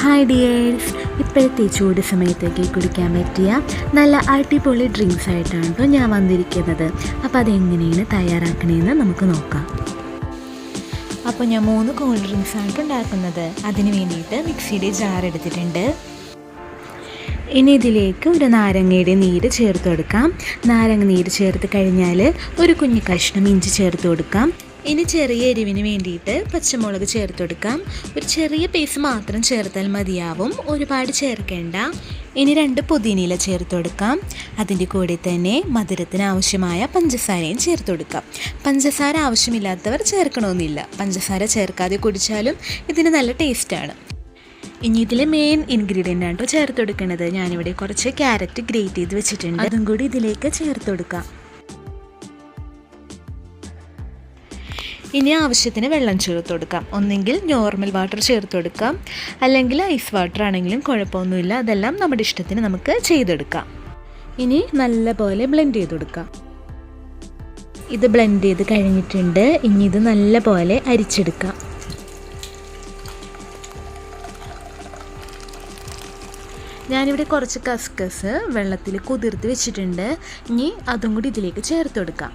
Hi dears ഇപ്പോഴത്തെ ചൂട് സമയത്തൊക്കെ കുടിക്കാൻ പറ്റിയ നല്ല അടിപൊളി ഡ്രിങ്ക്സ് ആയിട്ടാണ് കേട്ടോ ഞാൻ വന്നിരിക്കുന്നത്. അപ്പോൾ അതെങ്ങനെയാണ് തയ്യാറാക്കണേന്ന് നമുക്ക് നോക്കാം. അപ്പോൾ ഞാൻ മൂന്ന് കൂൾ ഡ്രിങ്ക്സ് ആണ് ഉണ്ടാക്കുന്നത്. അതിന് വേണ്ടിയിട്ട് മിക്സിയുടെ ജാർ എടുത്തിട്ടുണ്ട്. ഇനി ഇതിലേക്ക് ഒരു നാരങ്ങയുടെ നീര് ചേർത്ത് കൊടുക്കാം. നാരങ്ങ നീര് ചേർത്ത് കഴിഞ്ഞാൽ ഒരു കുഞ്ഞു കഷ്ണം ഇഞ്ചി ചേർത്ത് കൊടുക്കാം. ഇനി ചെറിയ എരിവിന് വേണ്ടിയിട്ട് പച്ചമുളക് ചേർത്ത് കൊടുക്കാം ഒരു ചെറിയ പീസ് മാത്രം ചേർത്താൽ മതിയാവും. ഒരുപാട് ചേർക്കേണ്ട. ഇനി രണ്ട് പുതിനയില ചേർത്ത് കൊടുക്കാം അതിന്റെ കൂടെ തന്നെ മധുരത്തിന് ആവശ്യമായ പഞ്ചസാരയും ചേർത്ത് കൊടുക്കാം പഞ്ചസാര ആവശ്യമില്ലാത്തവർ ചേർക്കണമെന്നില്ല. പഞ്ചസാര ചേർക്കാതെ കുടിച്ചാലും ഇതിന് നല്ല ടേസ്റ്റാണ്. ഇനി ഇതിൽ മെയിൻ ഇൻഗ്രീഡിയന്റ് ആണ് ചേർത്ത് കൊടുക്കുന്നത് ഞാനിവിടെ കുറച്ച് ക്യാരറ്റ് ഗ്രേറ്റ് ചെയ്ത് വെച്ചിട്ടുണ്ട്. അതും കൂടി ഇതിലേക്ക് ചേർത്ത് കൊടുക്കാം ഇനി ആവശ്യത്തിന് വെള്ളം ചേർത്ത് കൊടുക്കാം. ഒന്നെങ്കിൽ നോർമൽ വാട്ടർ ചേർത്ത് കൊടുക്കാം. അല്ലെങ്കിൽ ഐസ് വാട്ടർ ആണെങ്കിലും കുഴപ്പമൊന്നുമില്ല. അതെല്ലാം നമ്മുടെ ഇഷ്ടത്തിന് നമുക്ക് ചെയ്തെടുക്കാം. ഇനി നല്ലപോലെ ബ്ലെൻഡ് ചെയ്ത് കൊടുക്കാം. ഇത് ബ്ലെൻഡ് ചെയ്ത് കഴിഞ്ഞിട്ടുണ്ട്. ഇനി ഇത് നല്ലപോലെ അരിച്ചെടുക്കാം. ഞാനിവിടെ കുറച്ച് കസ്കസ് വെള്ളത്തിൽ കുതിർത്ത് വെച്ചിട്ടുണ്ട്. ഇനി അതും കൂടി ഇതിലേക്ക് ചേർത്ത് കൊടുക്കാം.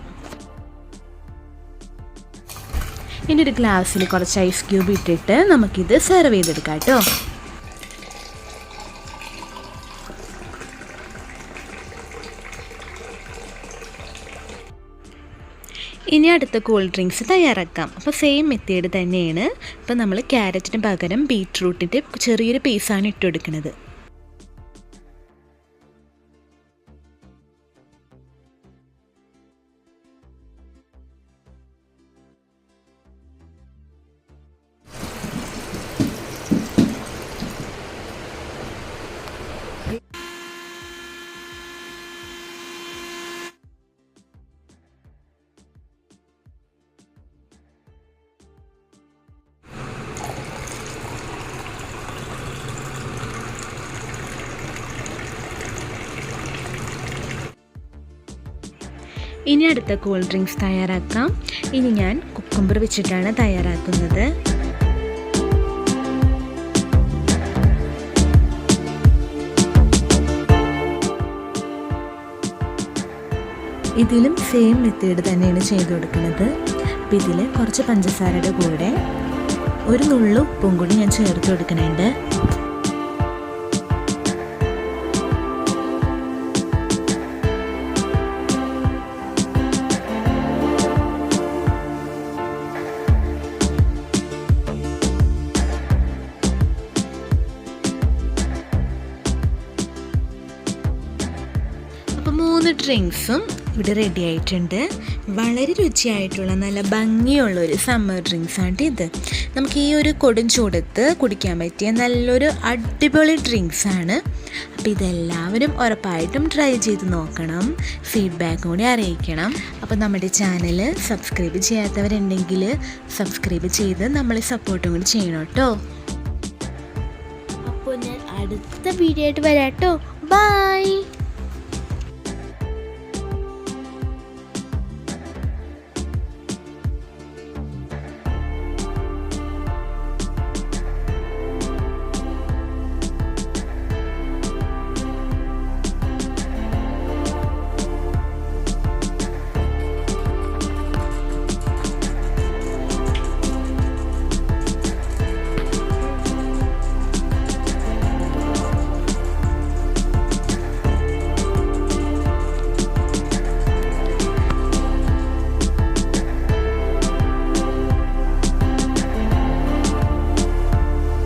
ഇനി ഒരു ഗ്ലാസ്സിൽ കുറച്ച് ഐസ് ക്യൂബ് ഇട്ടിട്ട് നമുക്കിത് സെർവ് ചെയ്തെടുക്കാം കേട്ടോ. ഇനി അടുത്ത കൂൾ ഡ്രിങ്ക്സ് തയ്യാറാക്കാം. അപ്പോൾ സെയിം മെത്തേഡ് തന്നെയാണ്. ഇപ്പോൾ നമ്മൾ ക്യാരറ്റിന് പകരം ബീറ്റ്റൂട്ടിന്റെ ചെറിയൊരു പീസാണ് ഇട്ട് കൊടുക്കുന്നത്. ഇനി അടുത്ത കൂൾ ഡ്രിങ്ക്സ് തയ്യാറാക്കാം. ഇനി ഞാൻ കുക്കുംബർ വെച്ചിട്ടാണ് തയ്യാറാക്കുന്നത്. ഇതിലും സെയിം മെത്തേഡ് തന്നെയാണ് ചെയ്ത് കൊടുക്കുന്നത്. അപ്പം ഇതിൽ കുറച്ച് പഞ്ചസാരയുടെ കൂടെ ഒരു നുള്ളു ഉപ്പും കൂടി ഞാൻ ചേർത്ത് കൊടുക്കുന്നുണ്ട്. അപ്പോൾ മൂന്ന് ഡ്രിങ്ക്സും ഇവിടെ റെഡി ആയിട്ടുണ്ട്. വളരെ രുചിയായിട്ടുള്ള നല്ല ഭംഗിയുള്ള ഒരു സമ്മർ ഡ്രിങ്ക്സ് ആണ് ഇത് നമുക്ക് ഈ ഒരു കൊടും ചൂടത്ത് കുടിക്കാൻ പറ്റിയ നല്ലൊരു അടിപൊളി ഡ്രിങ്ക്സ് ആണ്. അപ്പോൾ ഇതെല്ലാവരും ഉറപ്പായിട്ടും ട്രൈ ചെയ്ത് നോക്കണം. ഫീഡ്ബാക്ക് കൂടി അറിയിക്കണം. അപ്പോൾ നമ്മുടെ ചാനൽ സബ്സ്ക്രൈബ് ചെയ്യാത്തവരുണ്ടെങ്കിൽ സബ്സ്ക്രൈബ് ചെയ്ത് നമ്മളെ സപ്പോർട്ടും കൂടി ചെയ്യണം കേട്ടോ. അപ്പോൾ ഞാൻ അടുത്ത വീഡിയോ ആയിട്ട് വരാം കേട്ടോ. ബൈ